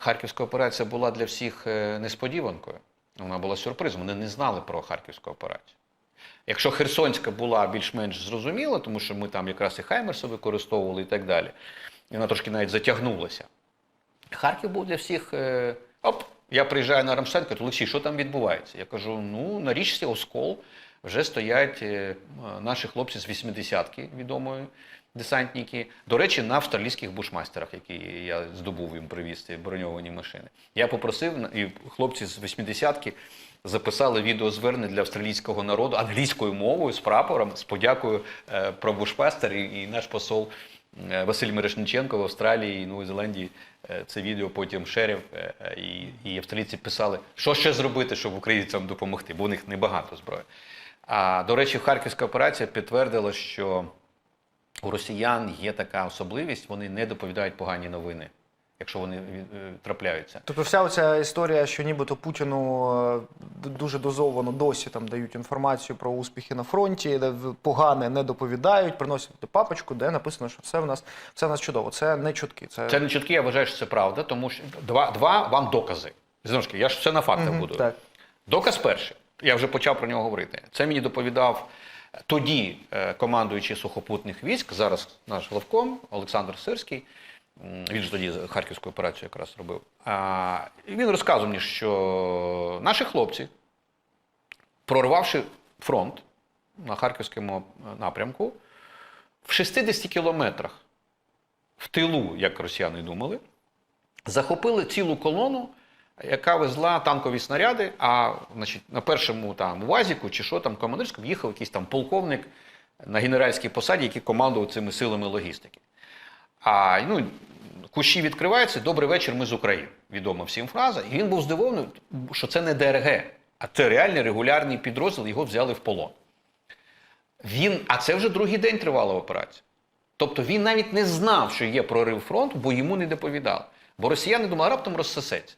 Харківська операція була для всіх е, несподіванкою. Вона була сюрпризом. Вони не знали про Харківську операцію. Якщо Херсонська була більш-менш зрозуміла, тому що ми там якраз і Хаймерси використовували і так далі, і вона трошки навіть затягнулася. Харків був для всіх. е, Оп, я приїжджаю на Рамштайн, кажу, Олексій, що там відбувається? Я кажу: ну, на річці Оскол вже стоять е, наші хлопці з 80-ки відомої десантники. До речі, на австралійських бушмастерах, які я здобув їм привіз броньовані машини. Я попросив, і хлопці з 80-ки записали відеозвернення для австралійського народу англійською мовою з прапором, з подякою е, про бушмастер і, наш посол. Е, Василь Мирошниченко в Австралії і Новій Зеландії це відео потім шерив, е, і, і австралійці писали, що ще зробити, щоб українцям допомогти, бо у них небагато зброї. А до речі, Харківська операція підтвердила, що у росіян є така особливість, вони не доповідають погані новини, якщо вони е, трапляються. Тобто вся оця історія, що нібито Путіну е, дуже дозовано досі там дають інформацію про успіхи на фронті, де погане не доповідають, приносять папочку, де написано, що все в нас все в нас чудово. Це не чутки. Це, Це не чутки, я вважаю, що це правда, тому що два, два вам докази. Знову ж таки, я ж все на фактах Мгм, буду. так. Доказ перший. Я вже почав про нього говорити. Це мені доповідав тоді е, командуючий сухопутних військ, зараз наш главком Олександр Сирський. Він ж тоді Харківську операцію якраз робив. А, і він розказував мені, що наші хлопці, прорвавши фронт на Харківському е, напрямку, в 60 кілометрах в тилу, як росіяни думали, захопили цілу колону, яка везла танкові снаряди. А значить, на першому там УАЗіку чи що там командирському їхав якийсь там полковник на генеральській посаді, який командував цими силами логістики. А ну, кущі відкриваються, добрий вечір, ми з України. Відома всім фраза. І він був здивований, що це не ДРГ, а це реальний регулярний підрозділ, його взяли в полон. Він, а це вже другий день тривала операція. Тобто він навіть не знав, що є прорив фронту, бо йому не доповідали. Бо росіяни думали, раптом розсосеться.